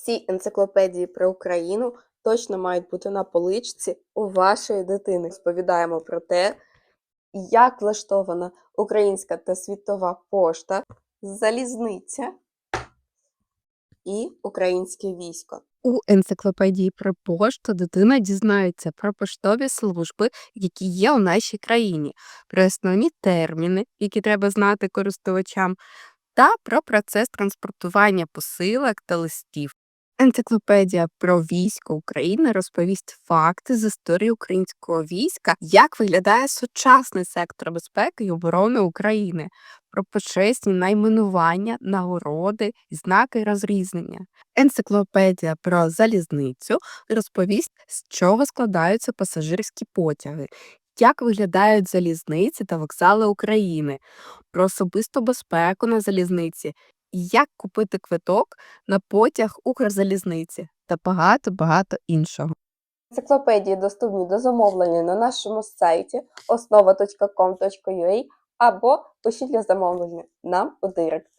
Всі енциклопедії про Україну точно мають бути на поличці у вашої дитини. Розповідаємо про те, як влаштована українська та світова пошта, залізниця і українське військо. У енциклопедії про пошту дитина дізнається про поштові служби, які є у нашій країні, про основні терміни, які треба знати користувачам, та про процес транспортування посилок та листів. Енциклопедія про військо України розповість факти з історії українського війська, як виглядає сучасний сектор безпеки і оборони України, про почесні найменування, нагороди, знаки розрізнення. Енциклопедія про залізницю розповість, з чого складаються пасажирські потяги, як виглядають залізниці та вокзали України, про особисту безпеку на залізниці, як купити квиток на потяг Укрзалізниці та багато-багато іншого. Енциклопедії доступні до замовлення на нашому сайті основа.com.ua або пишіть для замовлення нам у директ.